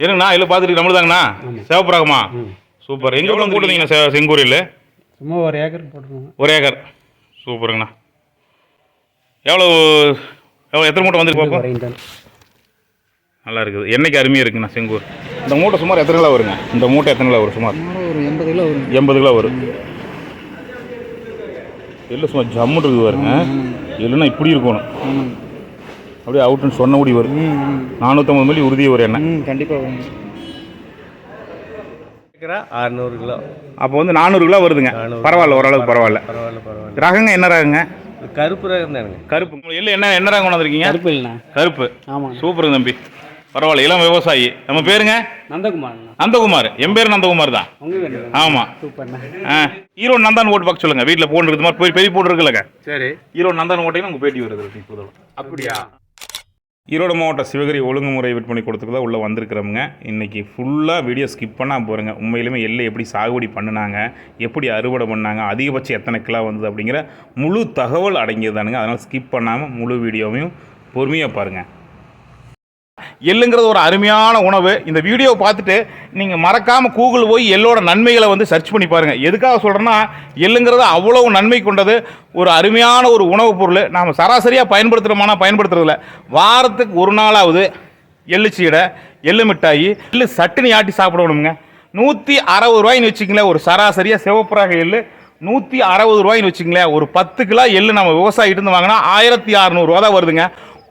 இருங்கண்ணா இல்லை பார்த்துட்டு நம்மளுதாங்கண்ணா சிவப்புராகமா? சூப்பர். எங்கே தான் போட்டுருந்தீங்கண்ணா செங்கூரில்? சும்மா ஒரு ஏக்கர் போட்டுருவோங்க ஒரு ஏக்கர். சூப்பருங்கண்ணா. எவ்வளோ எவ்வளோ எத்தனை மூட்டை வந்துருக்கு பார்ப்போம் நல்லா இருக்குது. என்னைக்கு அருமையாக இருக்குண்ணா செங்கூர்? இந்த மூட்டை சுமார் எத்தனை கிலோ வருங்க? இந்த மூட்டை எத்தனை கிலோ வரும் சுமார்? ஒரு எண்பது கிலோ வரும் எண்பது கிலோ வரும். எள்ளு சும்மா இருக்குது பாருங்க. எள்ளுனா இப்படி இருக்கணும். அப்படியே அவுட்டுன்னு சொன்ன முடி வரும். நானூற்றம்பது மில்லி உறுதியை ஒரு எண்ணெய். கண்டிப்பாக அறுநூறு கிலோ. அப்போ வந்து நானூறு கிலோ வருதுங்க. பரவாயில்ல ஓரளவுக்கு பரவாயில்ல. பரவாயில்ல பரவாயில்ல. ரகங்க என்ன ரகங்க? கருப்பு ரகம் தானுங்க கருப்பு. எள்ளு என்ன என்ன ரகம் கொண்டு வந்திருக்கீங்க? கருப்பு இல்லைண்ணா கருப்பு. ஆமாங்க சூப்பருங்க தம்பி. பரவாயில்ல இளம் விவசாயி. நம்ம பேருங்க? நந்தகுமார்ண்ணா. நந்தகுமார். என் பேர் நந்தகுமார் தான். ஆமாம் சூப்பர்ண்ணா. ஆ ஈரோடு நந்தான் ஓட்டு பார்க்க சொல்லுங்க. வீட்டில் போன் இருக்குது. மாதிரி போய் பெரிய போன் இருக்குல்லங்க. சரி. ஈரோடு நந்தான் ஓட்டையும் உங்கள் பேட்டி வருது. இப்போதோட அப்படியா? ஈரோடு மாவட்ட சிவகிரி ஒழுங்குமுறை விற்பனை கொடுத்துக்கு தான் உள்ளே வந்திருக்கிறவங்க. இன்றைக்கி ஃபுல்லாக வீடியோ ஸ்கிப் பண்ணால் போகிறேங்க உண்மையிலுமே எல்லை எப்படி சாகுபடி பண்ணினாங்க எப்படி அறுவடை பண்ணாங்க அதிகபட்சம் எத்தனை கிலோ வந்தது அப்படிங்கிற முழு தகவல் அடங்கியதானுங்க அதனால் ஸ்கிப் பண்ணாமல் முழு வீடியோவையும் பொறுமையாக பாருங்கள் எள்ளுங்கிறது ஒரு அருமையான உணவு. இந்த வீடியோவை பார்த்துட்டு நீங்கள் மறக்காமல் கூகுள் போய் எள்ளோட நன்மைகளை வந்து சர்ச் பண்ணி பாருங்கள் எதுக்காக சொல்கிறேன்னா எள்ளுங்கிறது அவ்வளவு நன்மை கொண்டது ஒரு அருமையான ஒரு உணவுப் பொருள். நாம் சராசரியாக பயன்படுத்துகிறோமானா பயன்படுத்துறதில்ல வாரத்துக்கு ஒரு நாளாவது எள்ளு சீடை எள்ளு மிட்டாயி எள்ளு சட்டுனி ஆட்டி சாப்பிடணுங்க நூற்றி அறுபது ரூபாய்ன்னு வச்சுங்களேன் ஒரு சராசரியாக சிவப்புறாக எள்ளு. நூற்றி அறுபது ரூபாய்ன்னு வச்சுங்களேன் ஒரு பத்து கிலோ எள்ளு நம்ம விவசாயிட்டு இருந்து வாங்கினா ஆயிரத்தி அறநூறுவா தான் வருதுங்க.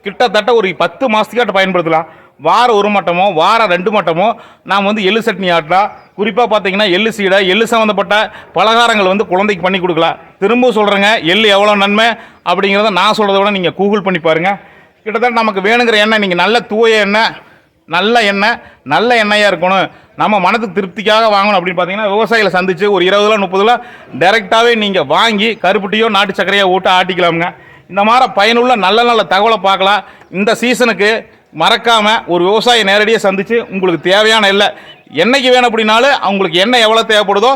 கிட்டத்தட்ட ஒரு பத்து மாதத்துக்காட்ட பயன்படுத்தலாம். வாரம் ஒரு மட்டமோ வாரம் ரெண்டு மட்டமோ நாம் வந்து எள்ளு சட்னி ஆட்டலாம் குறிப்பாக பார்த்தீங்கன்னா எள்ளு சீடை எள்ளு சம்மந்தப்பட்ட பலகாரங்கள் வந்து குழந்தைக்கு பண்ணி கொடுக்கலாம். திரும்ப சொல்கிறேங்க எள்ளு எவ்வளோ நன்மை அப்படிங்கிறத நான் சொல்கிறத விட நீங்கள் கூகுள் பண்ணி பாருங்கள் கிட்டத்தட்ட நமக்கு வேணுங்கிற எண்ணெய் நீங்கள் நல்ல தூய எண்ணெய் நல்ல எண்ணெய் நல்ல எண்ணெயாக இருக்கணும். நம்ம மனதுக்கு திருப்திக்காக வாங்கணும் அப்படின்னு பார்த்தீங்கன்னா விவசாயிகளை சந்தித்து ஒரு இருபதுல முப்பதுல டேரெக்டாகவே நீங்கள் வாங்கி கருப்பட்டியோ நாட்டு சர்க்கரையோ ஓட்டு ஆட்டிக்கலாமுங்க. இந்த மாதிரி பயனுள்ள நல்ல நல்ல தகவலை பார்க்கலாம். இந்த சீசனுக்கு மறக்காமல் ஒரு விவசாயி நேரடியாக சந்தித்து உங்களுக்கு தேவையான இல்லை என்னைக்கு வேணும் அப்படின்னாலும் அவங்களுக்கு என்ன எவ்வளோ தேவைப்படுதோ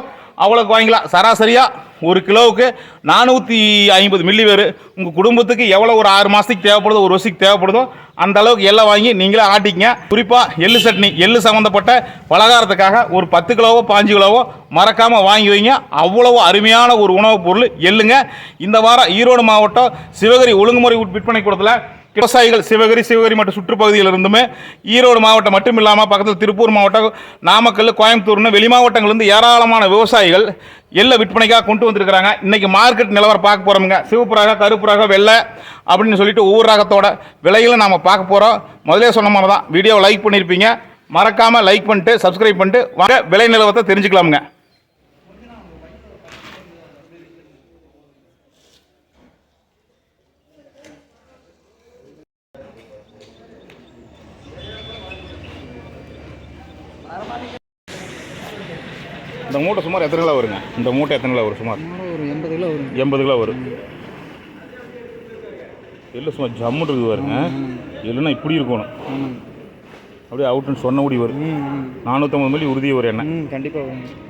அவ்வளோக்கு வாங்கிக்கலாம். சராசரியாக ஒரு கிலோவுக்கு நானூற்றி ஐம்பது மில்லி வேறு உங்கள் குடும்பத்துக்கு எவ்வளோ ஒரு ஆறு மாதத்துக்கு தேவைப்படுதோ ஒரு வருஷத்துக்கு தேவைப்படுதோ அந்த அளவுக்கு எல்லாம் வாங்கி நீங்களே ஆட்டிக்கங்க. குறிப்பாக எள்ளு சட்னி எள்ளு சம்மந்தப்பட்ட பலகாரத்துக்காக ஒரு பத்து கிலோவோ பாஞ்சு கிலோவோ மறக்காமல் வாங்கி வைங்க. அவ்வளவு அருமையான ஒரு உணவுப் பொருள் எள்ளுங்க. இந்த வாரம் ஈரோடு மாவட்டம் சிவகிரி ஒழுங்குமுறை விற்பனை கூடத்தில் விவசாயிகள் சிவகிரி சிவகிரி மற்றும் சுற்றுப்பகுதியில் இருந்துமே ஈரோடு மாவட்டம் மட்டும் இல்லாமல் பக்கத்தில் திருப்பூர் மாவட்டம் நாமக்கல் கோயம்புத்தூர்னு வெளி மாவட்டங்கள்லேருந்து ஏராளமான விவசாயிகள் எல்லை விற்பனைக்காக கொண்டு வந்திருக்கிறாங்க. இன்றைக்கி மார்க்கெட் நிலவரம் பார்க்க போகிறோமுங்க சிவப்பு கருப்புறாக வெள்ளை அப்படின்னு சொல்லிட்டு ஒவ்வொரு ரகத்தோட விலைகளை நாம் பார்க்க போகிறோம் முதலே சொன்ன மாதிரி தான் வீடியோவை லைக் பண்ணியிருப்பீங்க மறக்காமல் லைக் பண்ணிட்டு சப்ஸ்கிரைப் பண்ணிட்டு வாங்க. விலை நிலவரத்தை தெரிஞ்சுக்கலாமுங்க. இந்த மூட்டை சுமார் எத்தனை கிலோ வருங்க? இந்த மூட்டை எத்தனை கிலோ வரும் சுமார்? ஒரு எண்பது கிலோ வரும் எண்பது கிலோ வரும். எள்ளு சும்மா ஜம்முன்னு இருக்குது பாருங்க. எள்ளுனா இப்படி இருக்கணும். அப்படியே அவுட்டுன்னு சொன்ன முடி வரும் நானூற்றம்பது மில்லி உறுதியை ஒரு எண்ணெய். கண்டிப்பாக வரும்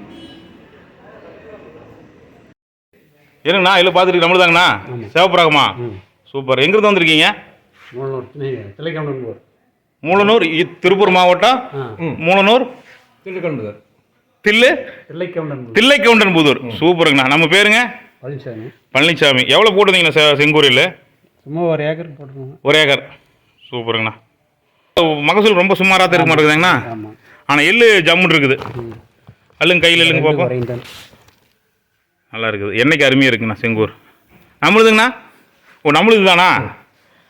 இருங்கண்ணா இல்லை பார்த்துட்டு நம்மளுதாங்கண்ணா? சிவப்புராகமா? சூப்பர். எங்கிருந்து வந்திருக்கீங்க? மூலனூர் திருப்பூர் மாவட்டம்? மூலனூர்? தில்லைக்கவுண்டர் தில்லு? தில்லைக்கவுண்டன் தில்லைக்கவுண்டன் புதூர். சூப்பருங்கண்ணா. நம்ம பேருங்க? பழனிசாமி பழனிசாமி எவ்வளோ போட்டுருந்தீங்கண்ணா செங்கூரில்? சும்மா ஒரு ஏக்கர் போட்டுருவோங்க ஒரு ஏக்கர். சூப்பருங்கண்ணா. மகசூல் ரொம்ப சுமாராக தான் இருக்க மாட்டேங்குதுங்கண்ணா? ஆனால் எள்ளு ஜம்முன்னு இருக்குது. அல்லுங்க கையில் இல்லைங்க பார்ப்போம் நல்லா இருக்குது. என்னைக்கு அருமையாக இருக்குண்ணா செங்கூர். நம்மளுதுங்கண்ணா? ஓ நம்மளுது தானா?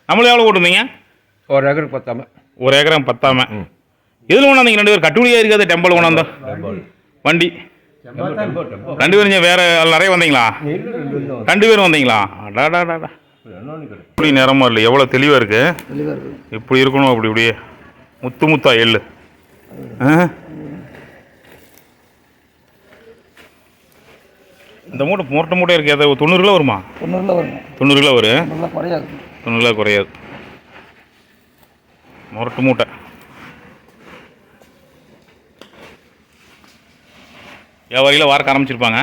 நம்மளும் எவ்வளோ போட்டிருந்தீங்க? ஒரு ஏக்கருக்கு பத்தாம. ஒரு ஏக்கரம் பத்தாம. எதில் கொண்டாந்தீங்க ரெண்டு பேரும்? கட்டுமணியாக இருக்காது டெம்பிள் கொண்டாந்தோம். வண்டி. ரெண்டு பேரும் வேற நிறைய வந்தீங்களா? ரெண்டு பேரும் வந்தீங்களா? அடாடாடாடா இப்படி நேரமா இல்லை எவ்வளோ தெளிவாக இருக்கு? இப்படி இருக்கணும் அப்படி இப்படியே. முத்து முத்தா எள்ளு? இந்த மூட்டை மூட்டை மூட்டை இருக்கு அது தொண்ணூறு கிலோ வருமா? தொண்ணூறு கிலோ வரும் நல்லா குறையாது. தொண்ணூறு கிலோ குறையாது. முரட்டு மூட்டை. வியாபாரிகளை வார்க்க ஆரம்பிச்சிருப்பாங்க.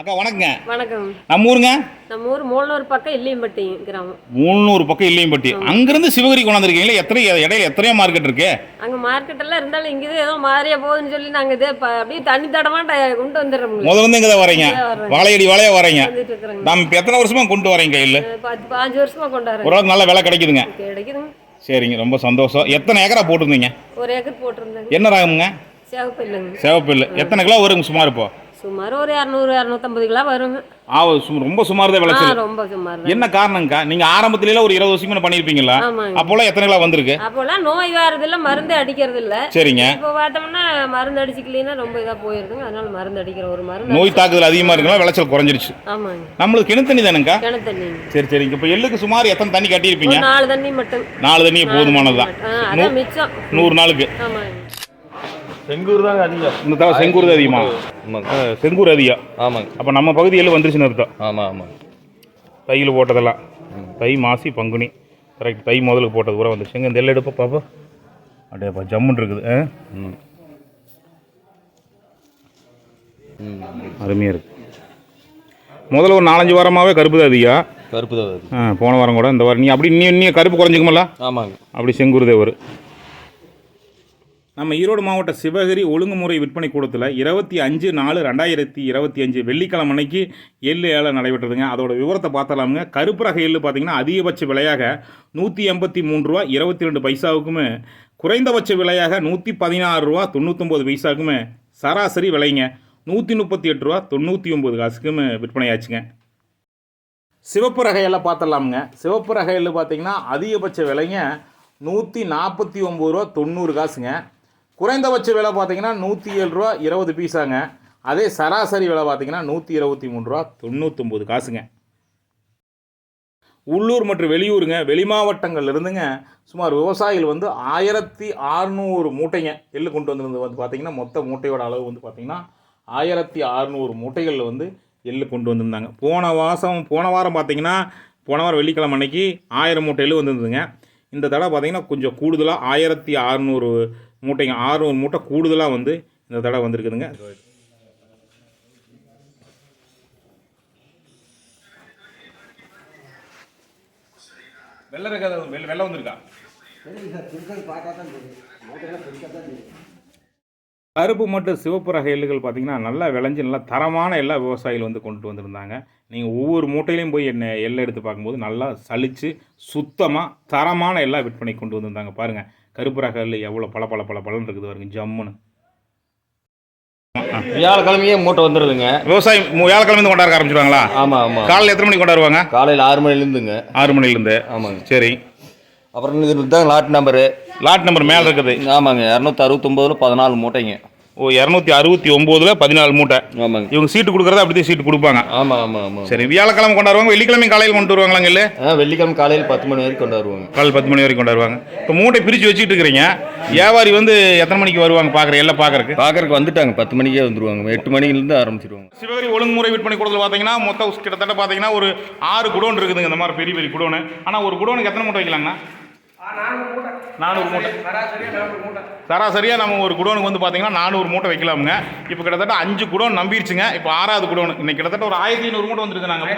அக்கா வணக்கங்க. வணக்கம். நம்ம ஊருங்க? நம்ம ஊர் மூலனூர் பக்கம் இல்லியம்பட்டி கிராமம். முந்நூறு பக்கம் இல்லையம்பட்டி. அங்கிருந்து சிவகிரி கொண்டாந்துருக்கீங்களா எத்தனை இடையில எத்தனையோ மார்க்கெட் இருக்கு? அங்கே மார்க்கெட் எல்லாம் இருந்தாலும் இங்கே ஏதோ மாறியா போகுதுன்னு சொல்லி நாங்கள் இதே அப்படியே தண்ணி தடமா கொண்டு வந்துடுறோம் முதல்ல இருந்து இங்கே தான் வரீங்க. வாழையடி வாழையா வரீங்க. வந்துட்டு இருக்கிறேங்க. நாம் இப்போ எத்தனை வருஷமா கொண்டு வரீங்க கையில்? பத்து பாஞ்சு வருஷமா கொண்டாடுறேன் ஓரளவுக்கு நல்ல விலை கிடைக்குதுங்க. கிடைக்குதுங்க. சரிங்க ரொம்ப சந்தோஷம். எத்தனை ஏக்கரா போட்டிருந்தீங்க? ஒரு ஏக்கர் போட்டிருந்தேங்க. என்ன ரகமுங்க? சிவப்பு இல்லைங்க. சேவப்பில்லு எத்தனை கிலோ வருங்க சுமார் இப்போ? சுமார் ஒரு இரநூறு இரநூத்தம்பது கிலோ வருங்க ஆ ரொம்ப சுமார் தான் விளைச்சல் ரொம்ப சுமார் என்ன காரணங்கக்கா நீங்க ஆரம்பத்துல ஒரு இருபது வருஷம் பண்ணியிருப்பீங்களா? ஆமாங்க. அப்போல்லாம் எத்தனை கிலோ வந்திருக்கு? அப்போல்லாம் நோய் வர்றதில்ல மருந்து அடிக்கிறது இல்ல சரிங்க. இப்போ பார்த்தோம்னா மருந்து அடிச்சுக்கலைன்னா ரொம்ப இதாக போயிருதுங்க. அதனால மருந்து அடிக்கிற ஒரு மருந்து நோய் தாக்குதல் அதிகமா இருக்குங்களா விளைச்சல் குறைஞ்சிருச்சு. ஆமாங்க. நம்மளுக்கு கிணத்து தண்ணி தானுங்கக்கா கிணத்து சரி சரிங்க இப்போ எள்ளுக்கு சுமார் எத்தனை தண்ணி கட்டியிருப்பீங்க? நாலு தண்ணி மட்டும். நாலு தண்ணி போதுமானதுதான். மிச்சம். நூறு நாளுக்கு. ஆமாங்க. செங்கூர் தாங்க அதிகம். இந்த தவிர செங்கூர் தான் அதிகமா? ஆமாங்க. செங்கூர் அதிகம். ஆமாங்க. அப்போ நம்ம பகுதி எள்ளு வந்துருச்சுன்னு அர்த்தம். ஆமாம் ஆமாங்க தையில் போட்டதெல்லாம். தை மாசி பங்குனி. கரெக்ட் தை முதலுக்கு போட்டது பூரா வந்துருச்சுங்க இந்த எள்ளு எடுப்பா பாப்பா அப்படியேப்பா ஜம்முன்னு இருக்குது. ஆ? ம். அருமையாக இருக்குது முதல்ல ஒரு நாலஞ்சு வாரமாகவே கருப்பு தான் அதிகம். கருப்பு தான் போன வாரம் கூட இந்த வாரம். நீ அப்படி இன்னும் இன்னும் கருப்பு குறைஞ்சிக்குமல்ல? ஆமாங்க. அப்படி செங்குருதேவர் நம்ம ஈரோடு மாவட்ட சிவகிரி ஒழுங்குமுறை விற்பனை கூடத்தில் இருபத்தி அஞ்சு நாலு ரெண்டாயிரத்தி இருபத்தி அஞ்சு வெள்ளிக்கிழமை அன்னைக்கு எள்ளு ஏழை நடைபெற்றதுங்க. அதோட விவரத்தை பார்த்தலாமுங்க கருப்பு ரக எள்ளு பார்த்தீங்கன்னா அதிகபட்ச விலையாக நூற்றி எண்பத்தி மூணு ரூபா இருபத்தி ரெண்டு பைசாவுக்குமே குறைந்தபட்ச விலையாக நூற்றி பதினாறு ரூபா தொண்ணூற்றொம்பது பைசாவுக்குமே சராசரி விலைங்க. நூற்றி முப்பத்தி எட்டு ரூபா தொண்ணூற்றி ஒம்பது காசுக்குமே விற்பனையாச்சுங்க. சிவப்பு ரக எல்லாம் பார்த்துடலாமுங்க. சிவப்பு ரக எள்ளு பார்த்தீங்கன்னா அதிகபட்ச விலைங்க நூற்றி நாற்பத்தி ஒம்பது ரூபா தொண்ணூறு காசுங்க. குறைந்தபட்ச விலை பார்த்தீங்கன்னா நூற்றி ஏழு ரூபா இருபது பீஸாங்க. அதே சராசரி விலை பார்த்தீங்கன்னா நூற்றி இருபத்தி மூணு ரூபா தொண்ணூற்றொம்பது காசுங்க. உள்ளூர் மற்றும் வெளியூருங்க. வெளி மாவட்டங்கள்ல இருந்துங்க சுமார் விவசாயிகள் வந்து ஆயிரத்தி அறுநூறு மூட்டைங்க. எள்ளு கொண்டு வந்திருந்தது வந்து பார்த்தீங்கன்னா மொத்த மூட்டையோட அளவு வந்து பார்த்திங்கன்னா ஆயிரத்தி அறுநூறு மூட்டைகளில் வந்து எள்ளு கொண்டு வந்திருந்தாங்க. போன மாதம் போன வாரம் பார்த்தீங்கன்னா போன வாரம் வெள்ளிக்கிழமை அன்னைக்கு ஆயிரம் மூட்டை எள்ளு வந்திருந்ததுங்க. இந்த தடவை பார்த்திங்கன்னா கொஞ்சம் கூடுதலாக ஆயிரத்தி அறுநூறு மூட்டைங்க ஆறுநூறு மூட்டை கூடுதலாக வந்து இந்த தடவை வந்திருக்குதுங்க. வெள்ளை இருக்காது வெள்ளை வெள்ளம் வந்திருக்கா? கருப்பு மற்றும் சிவப்பு ரக எள்ளுகள் பார்த்தீங்கன்னா நல்லா விளைஞ்சு நல்லா தரமான எல்லா விவசாயிகள் வந்து கொண்டு வந்திருந்தாங்க. நீங்கள் ஒவ்வொரு மூட்டையிலையும் போய் என்ன எள்ளை எடுத்து பார்க்கும்போது நல்லா சளிச்சு சுத்தமாக தரமான எல்லா விற்பனை கொண்டு வந்திருந்தாங்க பாருங்கள் கருப்பு ரக எள்ளு எவ்வளோ பல பல பல பலன் இருக்குது பாருங்க ஜம்முன்னு. வியாழக்கிழமையே மூட்டை வந்துடுதுங்க விவசாயம் வியாழக்கிழமை கொண்டாட ஆரம்பிச்சிருவாங்களா? ஆமாம் ஆமாம் காலையில் எத்தனை மணிக்கு கொண்டாடுவாங்க? காலையில் ஆறு மணிலேருந்துங்க ஆறு மணிலேருந்து ஆமாங்க. சரி. அப்புறம் இது தான் லாட் நம்பரு லாட் நம்பர் மேலே இருக்குது. ஆமாங்க இரநூத்தி அறுபத்தொம்போதில் பதினாலு மூட்டைங்க. இரநூத்தி அறுபத்தி ஒம்போதில் பதினாலு மூட்டை. ஆமாங்க. இவங்க சீட்டு கொடுக்குறதா அப்படியே சீட்டு கொடுப்பாங்க. ஆமாம் ஆமாம் ஆமாம் சரி வியாழக்கிழமை கொண்டாடுவாங்க வெள்ளிக்கிழமை காலையில் கொண்டு வருவாங்களாங்க இல்லை? ஆ வெள்ளிக்கிழமை காலையில் பத்து மணி வரைக்கும் கொண்டு வருவாங்க காலையில் பத்து மணி வரைக்கும் கொண்டாடுவாங்க. இப்போ மூட்டை பிரித்து வச்சுட்டு இருக்கிறீங்க. வியாபாரி வந்து எத்தனை மணிக்கு வருவாங்க பார்க்குற எல்லாம் பார்க்குறக்கு பார்க்கறக்கு வந்துட்டாங்க பத்து மணிக்கே வந்துருவாங்க. எட்டு மணிலேருந்து ஆரம்பிச்சிருவாங்க. சிவகிரி ஒழுங்குமுறை விற்பனை கூடத்தில் பார்த்தீங்கன்னா மொத்தம் கிட்டத்தட்ட பார்த்தீங்கன்னா ஒரு ஆறு குடோன் இருக்குதுங்க இந்த மாதிரி பெரிய பெரிய குடோனு. ஆனால் ஒரு குடோனுக்கு எத்தனை மூட்டை வைக்கலாங்கண்ணா? நானூறு மூட்டை. சராசரியாக நம்ம ஒரு குடோனுக்கு வந்து பார்த்தீங்கன்னா நானூறு மூட்டை வைக்கலாமுங்க. இப்போ கிட்டத்தட்ட அஞ்சு குடோன் நம்பிருச்சுங்க. இப்போ ஆறாவது குடோன். இன்னைக்கு கிட்டத்தட்ட ஒரு ஆயிரத்தி ஐநூறு மூட்டை வந்திருக்கு நாங்கள்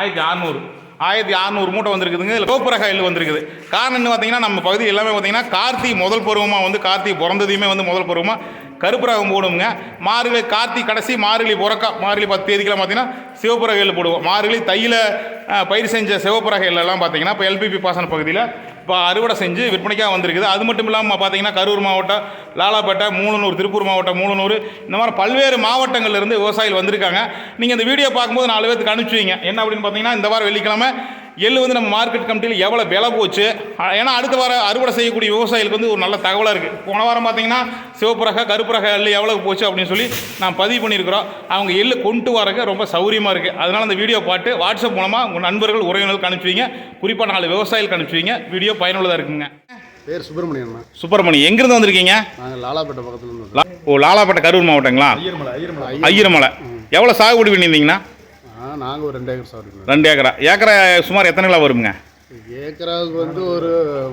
ஆயிரத்தி அறுநூறு. ஆயிரத்தி அறுநூறு மூட்டை வந்திருக்குதுங்க. இதில் கோப்புரக எள்ளு வந்திருக்குது. காரணம் என்ன பார்த்தீங்கன்னா நம்ம பகுதி எல்லாமே பார்த்தீங்கன்னா கார்த்திகை முதல் பருவமாக வந்து கார்த்திகை பிறந்ததையுமே வந்து முதல் பருவமாக கருப்பு ரகம் போடுவோங்க மார்கழி கார்த்திகை கடைசி மார்கழி பிறக்கா மார்கழி பத்து தேதிக்கெல்லாம் பார்த்தீங்கன்னா சிவப்பு ரக எள்ளு போடுவோம். மார்கழி தையில் பயிர் செஞ்ச சிவப்பு ரக எள்ளெல்லாம் பார்த்தீங்கன்னா இப்போ எல்பிபி பாசன பகுதியில் இப்போ அறுவடை செஞ்சு விற்பனைக்காக வந்திருக்குது. அது மட்டும் இல்லாமல் பார்த்தீங்கன்னா கரூர் மாவட்டம் லாலாப்பேட்டை மூலனூர் திருப்பூர் மாவட்டம் மூலனூர் இந்த மாதிரி பல்வேறு மாவட்டங்கள்லேருந்து விவசாயிகள் வந்திருக்காங்க. நீங்கள் இந்த வீடியோ பார்க்கும்போது நாலு பேருக்கு அனுப்பிச்சுவீங்க என்ன அப்படின்னு பார்த்தீங்கன்னா இந்த வாரம் வெள்ளிக்கிழமை எள்ளு வந்து நம்ம மார்க்கெட் கமிட்டியில் எவ்வளோ விலை போச்சு? ஏன்னா அடுத்த வாரம் அறுவடை செய்யக்கூடிய விவசாயிகளுக்கு வந்து ஒரு நல்ல தகவலாக இருக்குது போன வாரம் பார்த்தீங்கன்னா சிவப்பு ரக கருப்பு ரக எள்ளு எவ்வளோ போச்சு அப்படின்னு சொல்லி நான் பதிவு பண்ணியிருக்கிறோம். அவங்க எள்ளு கொண்டு வரக்கு ரொம்ப சௌரியமாக இருக்குது அதனால் அந்த வீடியோ பார்த்து வாட்ஸ்அப் மூலமாக உங்கள் நண்பர்கள் உறவினர்களுக்கு அனுப்பிச்சுவீங்க குறிப்பாக நாலு விவசாயிகளுக்கு அனுப்பிச்சுவீங்க வீடியோ பயனுள்ளதாக இருக்குங்க. பேர் சுப்பிரமணியன் சுப்பிரமணி எங்கேருந்து வந்திருக்கீங்க? நாங்கள் லாலாப்பேட்டை பக்கத்துல ஓ லாலாப்பேட்டை கரூர் மாவட்டங்களா? ஐயர்மலை ஐயர்மலை. ஐயரமலை. எவ்வளோ சாகுபடி பண்ணியிருந்தீங்கன்னா? நாங்கள் ஒரு ரெண்டு ஏக்கர் சாப்பிடுவோம் ரெண்டு ஏக்கரா? ஏக்கரை சுமார் எத்தனை கிலோ வருங்க? ஏக்கராவுக்கு வந்து ஒரு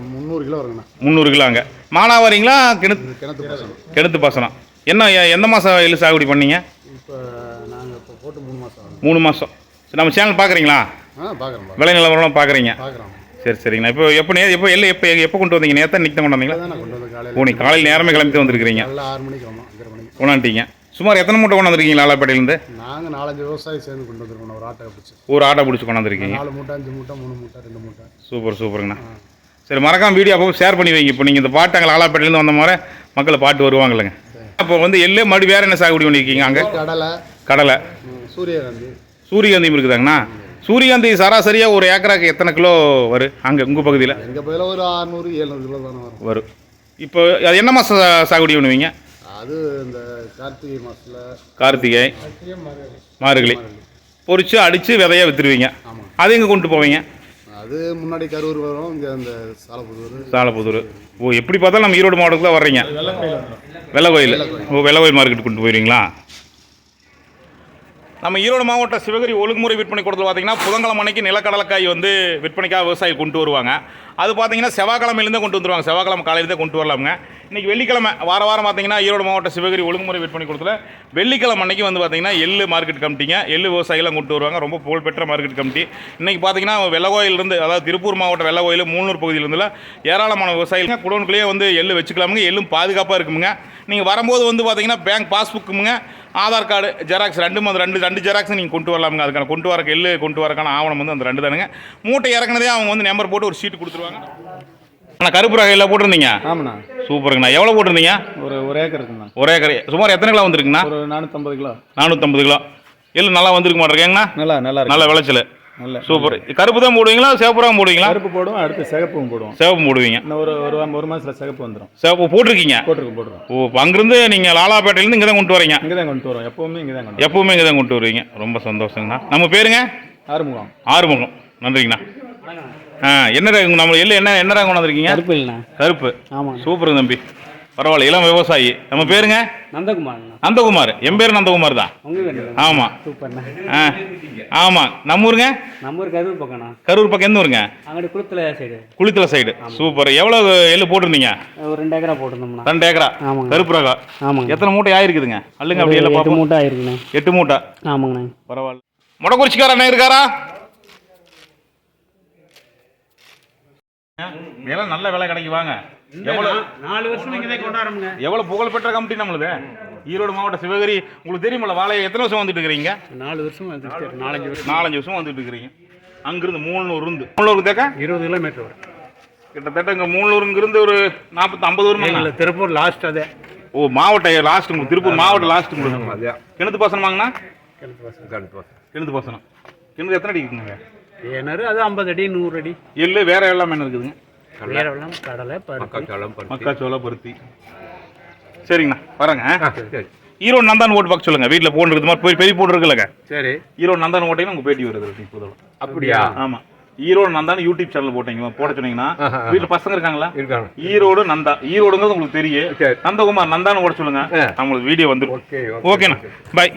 முந்நூறு கிலோ வருங்கண்ணா. முந்நூறு கிலோங்க மானாவாரிங்களா கிணத்து கிணத்து பசங்க கிணத்து பாசனம். என்ன எ- எந்த மாதம் எள்ளு சாகுபடி பண்ணீங்க? இப்போ நாங்கள் இப்போ போட்டு மூணு மாதம் மூணு மாதம் சரி நம்ம சேனல் பார்க்குறீங்களா ஆ பார்க்குறேன் விலை நிலவரம் பார்க்குறீங்க பார்க்குறோம் சரி சரிங்கண்ணா. இப்போ எப்போ நே எப்போ எல்லாம் எப்போ எப்போ கொண்டு வந்தீங்க? நேற்று நிற்க கொண்டு வந்தீங்களா? தான் கொண்டு வந்து காலையில். ஓ நீ காலையில் நேரமே கிளம்பிட்டு வந்திருக்கிறீங்க. காலைல ஆறு மணிக்கு வந்தோம் அஞ்சரை மணிக்கு. கொண்டாண்டிங்க சுமார் எத்தனை மூட்டை கொண்டாந்துருக்கீங்க லாலாப்பேட்டையிலேருந்து நாங்கள் நாலஞ்சு விவசாயி சேர்ந்து கொண்டு வந்துருக்கோம். ஒரு ஆட்டை பிடிச்சி. ஒரு ஆட்டோ பிடிச்சி கொண்டாந்துருக்கீங்க நாலு மூட்டை அஞ்சு மூட்டை மூணு மூட்டை ரெண்டு மூட்டை. சூப்பர் சூப்பருங்கண்ணா. சரி மறக்காம வீடியோ அப்போ ஷேர் பண்ணி வைங்க. இப்போ நீங்கள் இந்த பாட்டு அங்கே லாலாப்பேட்டையிலேருந்து வந்த மாதிரி மக்களை பாட்டு வருவாங்கல்லங்க. அப்போ வந்து எள்ளு மறுபடியும் வேறு என்ன சாகுபடி பண்ணியிருக்கீங்க அங்கே? கடலை. கடலை. சூரியகாந்தி. சூரியகாந்தியும் இருக்குதாங்கண்ணா? சூரியகாந்தி சராசரியாக ஒரு ஏக்கராக்கு எத்தனை கிலோ வரும் அங்கே உங்கள் பகுதியில்? எங்கள் பகுதியில் ஒரு அறுநூறு எழுநூறு கிலோ தானே வரும். வரும். இப்போ அது என்ன மாதம் சாகுபடி பண்ணுவீங்க? அது இந்த கார்த்திகை மாதத்தில் கார்த்திகை மார்கழி. பொரிச்சு அடித்து விதையா விற்றுருவீங்க அது எங்கே கொண்டு போவீங்க? அது முன்னாடி கரூர் வரும் இங்கே இந்த சாலப்புதூர். சாலப்புதூர். ஓ எப்படி பார்த்தாலும் நம்ம ஈரோடு மாவட்டத்தில் வர்றீங்க? வெள்ளை கோயில் ஓ வெள்ளை கோயில் மார்க்கெட் கொண்டு போயிருவீங்களா? நம்ம ஈரோடு மாவட்ட சிவகிரி ஒழுங்குமுறை விற்பனை கூடத்தில் பார்த்தீங்கன்னா புதன்கிழமை அன்னைக்கு நிலக்கடலைக்காய் வந்து விற்பனைக்காக விவசாயிகள் கொண்டு வருவாங்க. அது பார்த்தீங்கன்னா செவ்வாய்க்கிழமையிலேருந்தே கொண்டு வந்துருவாங்க. செவ்வாய்க்கிழமை காலையிலேருந்தே கொண்டு வரலாமுங்க. இன்றைக்கி வெள்ளிக்கிழமை வார வாரம் பார்த்தீங்கன்னா ஈரோடு மாவட்ட சிவகிரி ஒழுங்குமுறை விற்பனை கொடுத்துல வெள்ளிக்கிழமை அன்றைக்கி வந்து பார்த்தீங்கன்னா எள்ளு மார்க்கெட் கமிட்டிங்க எள்ளு விவசாயிகளாம் கொண்டு வருவாங்க. ரொம்ப புகழ்பெற்ற மார்க்கெட் கமிட்டி இன்றைக்கி பார்த்தீங்கன்னா வெள்ளகோயிலிருந்து அதாவது திருப்பூர் மாவட்ட வெள்ளகோயில் மூணூர் பகுதியிலிருந்துல ஏராளமான விவசாயிகள் குடோனுக்குள்ளேயே வந்து எள்ளு வச்சுக்கலாமுங்க. எள்ளும் பாதுகாப்பாக இருக்குமுங்க. நீங்கள் வரும்போது வந்து பார்த்தீங்கன்னா பேங்க் பாஸ்புக்குமுங்க ஆதார் கார்டு ஜெராக்ஸ் ரெண்டு அந்த ரெண்டு ரெண்டு ஜெராக்ஸ் நீங்கள் கொண்டு வரலாமுங்க. அதுக்கான கொண்டு வர எள்ளு கொண்டு வரக்கான ஆவணம் வந்து அந்த ரெண்டு தானுங்க. மூட்டை இறக்குனதே அவங்க வந்து நம்பர் போட்டு ஒரு சீட்டு கொடுத்துருவாங்க. அண்ணா கருப்பு எல்லாம் போட்டிருந்தீங்க? ஆமாண்ணா. சூப்பருங்கண்ணா. எவ்வளோ போட்டிருந்தீங்க? ஒரு ஒரு ஏக்கர் இருக்குண்ணா ஒரே கரை சுமார் எத்தனை கிலோ வந்திருக்குண்ணா ஒரு நானூற்றம்பது கிலோ. நானூற்றம்பது கிலோ. எள்ளு நல்லா வந்திருக்க மாட்டேங்கண்ணா நல்லா நல்லா நல்ல விளைச்சல். நல்ல சூப்பர். கருப்பு தான் போடுவீங்களா? சிவப்பு ரகம் போடுவீங்களா? கருப்பு போடுவோம் அடுத்து சிகப்பும் போடுவோம். சிவப்பு போடுவீங்க. ஒரு ஒரு ஒரு மாதத்தில் சிகப்பு வந்துடும் சிவப்பு போட்டிருக்கீங்க? போட்டுருக்கோம் போட்டுருக்கோம் ஓ இப்போ அங்கிருந்து நீங்கள் லாலாப்பேட்டையிலேருந்து இங்கே தான் கொண்டு வரீங்க? இங்கே தான் கொண்டு வரோம் எப்போவுமே இங்கே தான் எப்பவுமே இங்கே தான் கொண்டு வருவீங்க. ரொம்ப சந்தோஷங்கண்ணா. நம்ம பேருங்க? ஆறுமுகம். ஆறுமுகம். நன்றிங்கண்ணா. ஆ என்ன ரகம் நம்ம எள்ளு என்ன என்ன ரகம் கொண்டு வந்திருக்கீங்க? கருப்பு இல்லைண்ணா. கருப்பு. ஆமாங்க சூப்பருங்க தம்பி. பரவாயில்ல இளம் விவசாயி. நம்ம பேருங்க? நந்தகுமார்ண்ணா. நந்தகுமார். என் பேர் நந்தகுமார் தான். ஆமாம் ஆ ஆமாம் நம்ம ஊருங்க? நம்ம ஒரு கருப்பு பக்கம்ண்ணா. கரூர் பக்கம் எந்த ஊருங்க? அங்கிட்டு குளத்தில் சைடு குளித்தல சைடு சூப்பர். எவ்வளோ எள்ளு போட்டிருந்தீங்க? ஒரு ரெண்டு ஏக்கரா போட்டிருந்தோம்ண்ணா. ரெண்டு ஏக்கரா? ஆமாங்க. கருப்பு ரகம் ஆமாங்க. எத்தனை மூட்டை ஆயிருக்குதுங்க? அல்லுங்க அப்படி எல்லாம் மூட்டை ஆயிருக்குண்ணா. எட்டு மூட்டை. ஆமாங்கண்ணா. பரவாயில்ல. முடக்குறிச்சிக்கார அண்ணன் இருக்காரா? விலை நல்ல விலை கிடைக்கு வாங்க. எவ்வளோ நாலு வருஷம் இங்கே தான் கொண்டாடுறோம்ங்க எவ்வளோ புகழ்பெற்ற கம்பெனி நம்மளுது? ஈரோடு மாவட்ட சிவகிரி உங்களுக்கு தெரியுமில்ல வாழையை எத்தனை வருஷம் வந்துட்டு இருக்கிறீங்க? நாலு வருஷம் வந்துட்டு நாலஞ்சு வருஷம். நாலஞ்சு வருஷம் வந்துட்டு இருக்கிறீங்க. அங்கிருந்து மூணூறு இருந்து. மூணூறு தேக்க? இருபது கிலோமீட்டர் வரும். கிட்டத்தட்ட இங்கே மூணூறுங்கிருந்து ஒரு நாற்பத்தி ஐம்பது வருமா? எங்களை திருப்பூர் லாஸ்ட் அதே. ஓ மாவட்ட லாஸ்ட் உங்களுக்கு திருப்பூர் மாவட்ட லாஸ்ட் உங்களுக்கு. கிணத்து பாசனம் வாங்கினா? கிணத்து பாசனம் கிணத்து எத்தனை அடி இருக்குங்க? ஏனாரு அது ஐம்பது அடி நூறு அடி. எள்ளு வேற எல்லாமே என்ன இருக்குதுங்க? வேற எல்லாம் கடலை பருப்பு மக்காச்சோளம் பருத்தி. சரிங்கண்ணா வரேங்க. ஈரோடு நந்தான் ஓட்டு பார்க்க சொல்லுங்க. வீட்டில் போன் இருக்குது மாதிரி பெரிய பெரிய போன் இருக்குல்லங்க. சரி. ஈரோடு நந்தான் ஓட்டையும் உங்கள் பேட்டி வருது இப்போதோட அப்படியா? ஆமாம் ஈரோடு நந்தான் யூடியூப் சேனல் போட்டீங்க போட சொன்னீங்கன்னா வீட்டில் பசங்க இருக்காங்களா? இருக்காங்க. ஈரோடு நந்தா ஈரோடுங்கிறது உங்களுக்கு தெரியும். சரி. நந்தகுமார் நந்தான்னு ஓட சொல்லுங்க. நம்மளுக்கு வீடியோ வந்துடும் ஓகே ஓகேண்ணா பாய்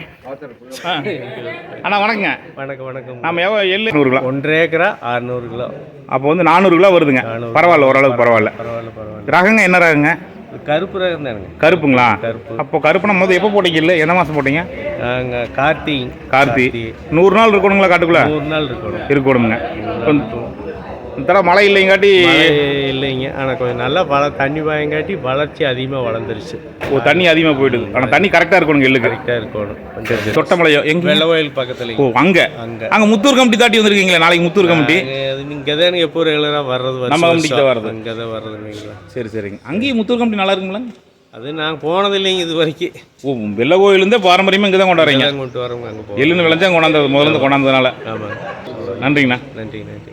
அண்ணா. வணக்கங்க. வணக்கம் வணக்கம். நம்ம எவ்வளோ எள்ளு? நூறு கிலோ. ஒன்றரை ஏக்கரா அறுநூறு கிலோ. அப்போ வந்து நானூறு கிலோ வருதுங்க. பரவாயில்ல ஓரளவுக்கு பரவாயில்ல. பரவாயில்ல பரவாயில்ல. ரகங்க என்ன ரகங்க? கருப்பு ரகம் தானுங்க கருப்புங்களா? கருப்பு. அப்போ கருப்புனா முதல் எப்போ போட்டீங்க? இல்லை எந்த மாதம் போட்டீங்க? நாங்கள் கார்த்திகை. கார்த்தி நூறு நாள் இருக்கணுங்களா காட்டுக்குள்ள? நூறு நாள் இருக்கணும். இருக்கணுங்க. இந்த தடவை மழை இல்லைங்காட்டி இல்லைங்க. ஆனால் கொஞ்சம் நல்லா வள தண்ணி பாயங்காட்டி வளர்ச்சி அதிகமாக வளர்ந்துருச்சு. ஓ தண்ணி அதிகமாக போயிடுது. ஆனால் தண்ணி கரெக்டாக இருக்கணுங்க எள்ளுக்கு. கரெக்டாக இருக்கணும். சொட்டமலையோ எங்க வெள்ளவயல் பக்கத்தில் ஓ அங்கே? அங்கே. அங்கே முத்தூர் கமிட்டி தாட்டி வந்திருக்கீங்களா நாளைக்கு முத்தூர் கமிட்டி? இங்கே தான் எப்போ ரெகுலராக வர்றது நம்ம கமிட்டிக்கு தான் வர்றது. இங்கே தான் வர்றதுங்களா சரி சரிங்க. அங்கேயும் முத்தூர் கமிட்டி நல்லா இருக்குங்களா அது நாங்கள் போனது இல்லைங்க இது வரைக்கும் ஓ வெள்ள கோயிலேருந்தே பாரம்பரியமாக இங்கே தான் கொண்டாடுறீங்க கொண்டு வரோங்க அங்கே எள்ளுன்னு விளைஞ்சா கொண்டாந்தது முதல்ல கொண்டாந்ததுனால. ஆமாங்க. நன்றிங்கண்ணா. நன்றி நன்றி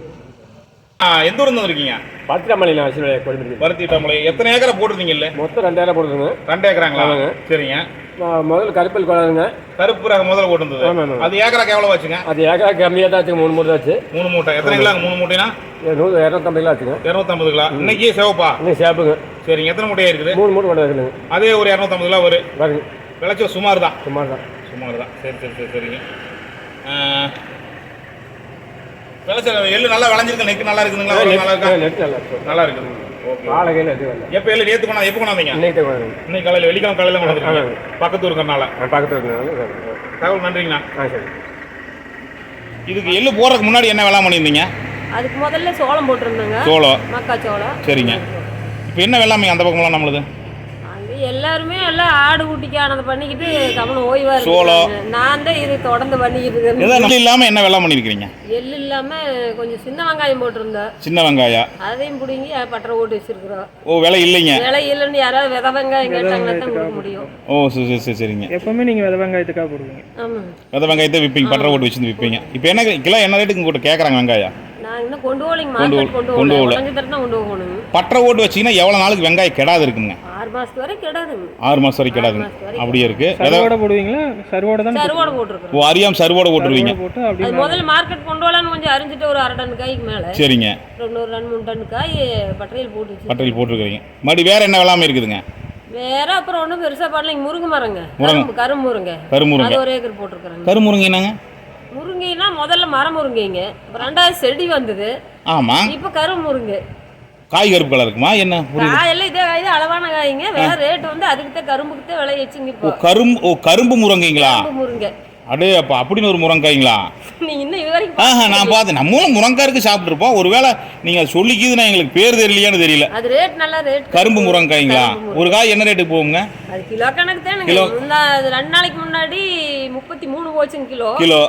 எந்த ஊர்ந்து வந்திருக்கீங்க? பத்திரமலையில் வச்சு கொடுத்துருக்கு பருத்தி டம்ளை எத்தனை ஏக்கரை போட்டிருந்தீங்க இல்லை? மொத்தம் ரெண்டாயிரம் போடுதுங்க ரெண்டு ஏக்கராங்களா? சரிங்க. நான் முதல்ல கருப்பல் கொள்ளாதுங்க கருப்பு ரகம் முதல்ல போட்டிருந்தது. அது ஏக்கராக்கு எவ்வளோ வச்சுங்க அது ஏக்கா கம்மியாக தான் ஆச்சுங்க மூணு தான் ஆச்சு. மூணு மூட்டை. எத்தனை கிலோ மூணு மூட்டைனா? நூறு இரநூத்தம்பது கிலோ ஆச்சுங்க. இரநூத்தம்பது கிலோ. இன்னைக்கு சிவப்பா? இன்னும் சேப்புங்க சரிங்க. எத்தனை மூட்டையா இருக்குது? மூணு மூணு கொண்டு இருக்குதுங்க. அதே ஒரு இரநூத்தம்பது கிலோ வரும். பாருங்க விளைச்சல் சுமார் தான். சுமார் தான். சுமார் தான். சரி சரி சரி சரிங்க. ஆ, விளைச்சல் எள்ளு நல்லா விளைஞ்சிருக்கு நெக்கு நல்லா இருக்குதுங்களா? நல்லா இருக்கா? நெட் நல்லா இருக்கு. நல்லா இருக்குது வாழைகையில் எது வரல எப்போ எள்ளு நேற்று கொண்டா எப்போ கொண்டாந்தீங்க? இன்னைக்கு கொண்டாந்து. காலையில் வெள்ளிக்கிழமை காலையில் கொண்டாந்துருக்கீங்க? பக்கத்து ஊருக்கறனால பக்கத்தில் இருக்கிறதுனால தகவல் நன்றிங்கண்ணா. ஆ சரி. இதுக்கு எள்ளு போடுறதுக்கு முன்னாடி என்ன வேளாண் பண்ணியிருந்தீங்க? அதுக்கு முதல்ல சோளம் போட்டிருந்தோங்க. சோளம். மக்காச்சோளம் சரிங்க. இப்போ என்ன வெள்ளாமைங்க அந்த பக்கம்லாம் நம்மளுது? எல்லாருமே எல்லாம் ஆடு குட்டிக்கானதை பண்ணிக்கிட்டு கவனம் ஓய்வா சோளம். நான் தான் இது தொடர்ந்து பண்ணிக்கிட்டு இருக்கேன். எதாவது இல்லாமல் என்ன வெள்ளாம் பண்ணியிருக்கிறீங்க எள்ளு இல்லாம கொஞ்சம் சின்ன வெங்காயம் போட்டிருந்தோம் சின்ன வெங்காயம் அதையும் பிடுங்கி பட்டரை ஓட்டு வச்சிருக்கிறோம். ஓ விலை இல்லைங்க. விலை இல்லைன்னு யாராவது வித வெங்காயம் கேட்டாங்கன்னா தான் கொடுக்க முடியும். ஓ சரி சரி சரி சரிங்க. எப்பவுமே நீங்கள் வித வெங்காயத்துக்காக போடுவீங்க. ஆமா. வித வெங்காயத்தை விற்பீங்க பட்டரை ஓட்டு வச்சு விற்பீங்க இப்போ என்ன கிலோ என்ன ரேட்டுக்கு உங்கள்கிட்ட கேட்குறாங்க வெங்காயம்? நான் இன்னும் கொண்டு போகலைங்க கொண்டு மார்க்கெட் கொண்டு கொண்டு போகல. போகல. உடஞ்சி தரணும் கொண்டு போகணும். பட்டரை ஓட்டு வச்சிங்கன்னா எவ்வளோ நாளுக்கு வெங்காயம் கெடாது இருக்குங்க. ஆறு மாசத்து வரை கிடாதுங்க. ஆறு மாதம் வரைக்கும் கெடாதுங்க. அப்படியே இருக்குது சர்வோட போடுவீங்களா? சர்வோட தான் சருவோட போட்டிருக்கிறோம். ஓ அறியாம சருவோட ஓட்டுருவீங்க போட்டு அது அப்படியே முதல்ல மார்க்கெட் கொண்டு வரலான்னு கொஞ்சம் அரிஞ்சிட்டு ஒரு அரை டன் காய்க்கு மேல. சரிங்க. அப்புறம் ஒரு ரெண்டு மூணு டன் காய் பட்டறையில் போட்டு வச்சு பட்டறையில் போட்டிருக்கிறீங்க. மறுபடி வேறு என்ன வெள்ளாமை இருக்குதுங்க? வேற அப்புறம் ஒன்றும் பெருசா பண்ணலைங்க முருங்கை மரங்க. முருங்கை. கரும்பு கரும்பு முருங்கை. கருமுருங்கை அது ஒரு ஏக்கர் போட்டிருக்கிறேங்க. கருமுருங்கை என்னங்க? முருங்கைனா முதல்ல மரம் முருங்கைங்க ரெண்டாவது செடி வந்தது. ஆமாம் இப்போ கரும்பு முருங்கை காய் கருப்பு கலர் இருக்குமா? என்ன? காயெல்லாம் இதே காய் அளவான காய்ங்க. வேற ரேட் வந்து அதுக்கு தான் கரும்புக்கு தான் விலை வச்சுங்க கரும்பு ஓ கரும்பு முருங்கைங்களா? முருங்கை. அடே அப்போ அப்படின்னு ஒரு முருங்காய்ங்களா ஆஹா நான் பார்த்தேன். நம்மளும் முருங்காருக்கு சாப்பிட்ருப்போம் ஒருவேளை நீங்கள் சொல்லிக்கிதுன்னா எங்களுக்கு பேர் தெரியலையான்னு தெரியல. அது ரேட் நல்லா ரேட் கரும்பு முருங்காய்ங்களா. ஒரு காய் என்ன ரேட்டுக்கு போகுங்க? கிலோ கணக்கு கிலோ. ரெண்டு நாளைக்கு முன்னாடி முப்பத்தி மூணு போச்சுங்க கிலோ. கிலோ.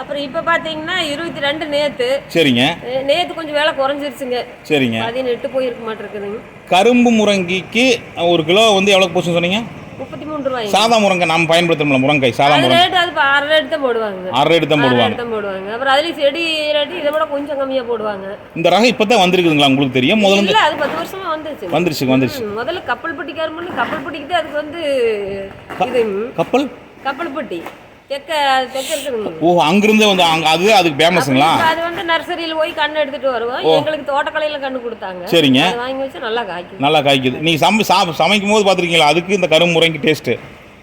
அப்புறம் இப்போ பார்த்தீங்கன்னா இருபத்தி ரெண்டு நேத்து. சரிங்க. நே- நேத்து கொஞ்சம் விலை குறைஞ்சிருச்சுங்க. சரிங்க. பதினெட்டு போயிருக்க மாட்டிருக்குதுங்க. கரும்பு முருங்கைக்கு ஒரு கிலோ வந்து எவ்வளோ போச்சுன்னு சொன்னீங்க? முப்பத்தி மூணு ரூபாய்ங்க. சாதா முருங்கை நம்ம பயன்படுத்தணும்ல முருங்கை சாதா முருங்கை. ரேட் அது அரை ரேட் தான் போடுவாங்க. அரை ரேட்டு தான் போடுவாங்க. ரேட் தான் போடுவாங்க. அப்புறம் அதுலயும் செடி ரேட்டு இதை விட கொஞ்சம் கம்மியா போடுவாங்க. இந்த ரகம் இப்போ தான் வந்திருக்குதுங்களா உங்களுக்கு தெரியும்? முதல்ல அது பத்து வருஷமா வந்துருச்சு. வந்துருச்சு. வந்துருச்சு முதல்ல கப்பல்பட்டி கரும்புன்னு கப்பல்பட்டிக்கு தான் அதுக்கு வந்து இது. கப்பல்? கப்பல்பட்டி தெக்க தெக்க இருக்குதுங்க ஓ அங்கிருந்து வந்து அங்க அது அதுக்கு ஃபேமஸுங்களா அது வந்து நர்சரியில் போய் கண்ணு எடுத்துட்டு வருவோம் எங்களுக்கு தோட்டக்கலையில கண்ணு கொடுத்தாங்க. சரிங்க. அதை வாங்கி வச்சு நல்லா காய்க்கும் நல்லா காய்க்குது. நீங்கள் சமை சா சமைக்கும் போது பார்த்துருக்கீங்களா? அதுக்கு இந்த கரும்பு முருங்கை டேஸ்ட்டு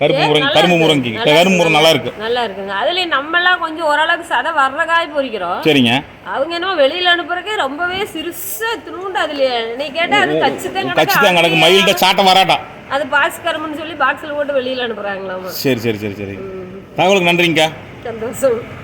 கருப்பு முருங்கை கரும்பு. முருங்கை கரும்பு முருங்கை நல்லா இருக்கு. நல்லா இருக்குங்க. அதுலயும் நம்மலாம் கொஞ்சம் ஓரளவுக்கு சதை வர்ற காய் பொறிக்கிறோம். சரிங்க. அவங்க என்னமோ வெளியில அனுப்புறக்கே ரொம்பவே சிறுசா துணுண்டு அதுல நீ கேட்டா அது கச்சு தான் கச்சி தான் கிடக்கு மயில்கிட்ட சாட்டை வராட்டா? அது பாக்ஸ் கரும்புன்னு சொல்லி பாக்ஸ்ல போட்டு வெளியில அனுப்புறாங்களாமா. சரி சரி சரி சரி. தகவலுக்கு நன்றிங்கக்கா. சந்தோஷம்.